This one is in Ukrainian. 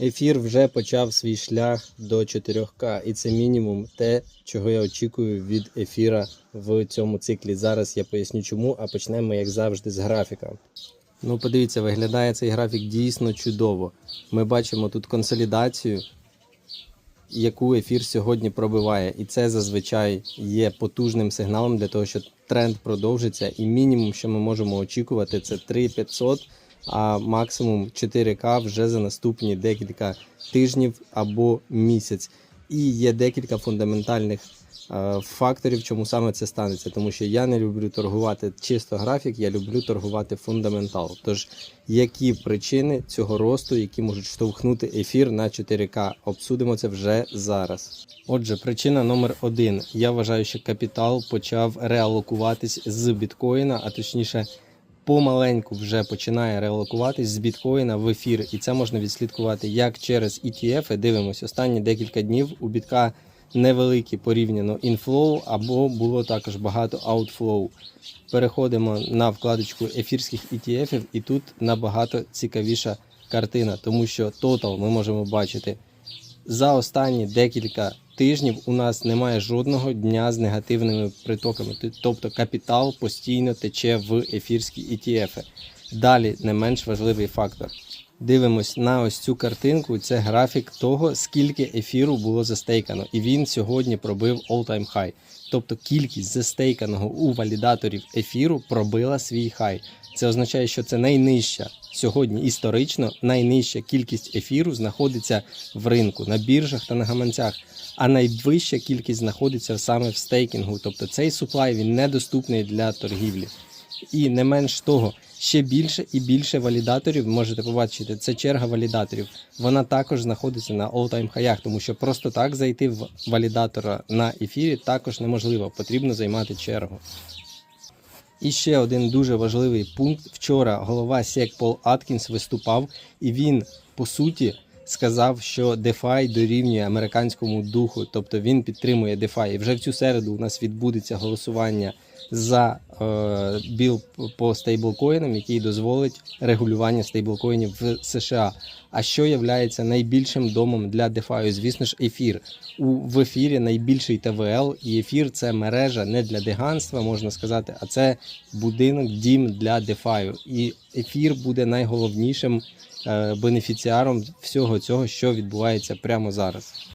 Ефір вже почав свій шлях до 4К, і це мінімум те, чого я очікую від ефіра в цьому циклі. Зараз я поясню чому, а почнемо, як завжди, з графіка. Ну, подивіться, виглядає цей графік дійсно чудово. Ми бачимо тут консолідацію, яку ефір сьогодні пробиває. І це зазвичай є потужним сигналом для того, що тренд продовжиться. І мінімум, що ми можемо очікувати, це 3500, а максимум 4К вже за наступні декілька тижнів або місяць. І є декілька фундаментальних е, факторів, чому саме це станеться. Тому що я не люблю торгувати чисто графік, я люблю торгувати фундаментал. Тож, які причини цього росту, які можуть штовхнути ефір на 4К? Обсудимо це вже зараз. Отже, причина номер один. Я вважаю, що капітал почав реалокуватись з біткоїна, а точніше. Помаленьку вже починає реалокуватись з біткоїна в ефір, і це можна відслідкувати як через ETF. Дивимось, останні декілька днів у бітка невеликі порівняно інфлоу, або було також багато аутфлоу. Переходимо на вкладочку ефірських ETF, і тут набагато цікавіша картина, тому що тотал ми можемо бачити за останні декілька тижнів у нас немає жодного дня з негативними притоками. Тобто капітал постійно тече в ефірські ETF. Далі не менш важливий фактор. Дивимось на ось цю картинку. Це графік того, скільки ефіру було застейкано. І він сьогодні пробив all-time high. Тобто кількість застейканого у валідаторів ефіру пробила свій хай. Це означає, що це найнижча сьогодні історично найнижча кількість ефіру знаходиться в ринку на біржах та на гаманцях, а найвища кількість знаходиться саме в стейкінгу. Тобто цей суплай він недоступний для торгівлі. І не менш того, ще більше і більше валідаторів можете побачити. Це черга валідаторів. Вона також знаходиться на all-time хаях, тому що просто так зайти в валідатора на ефірі також неможливо. Потрібно займати чергу. І ще один дуже важливий пункт. Вчора голова SEC Пол Аткінс виступав, і він по суті сказав, що DeFi дорівнює американському духу, тобто він підтримує DeFi. І вже в цю середу у нас відбудеться голосування за е, біл по стейблкоїнам, який дозволить регулювання стейблкоїнів в США. А що є найбільшим домом для DeFi? Звісно ж, ефір. У в ефірі найбільший ТВЛ, і ефір це мережа не для деганства, можна сказати, а це будинок, дім для DeFi. І ефір буде найголовнішим е, бенефіціаром всього цього, що відбувається прямо зараз.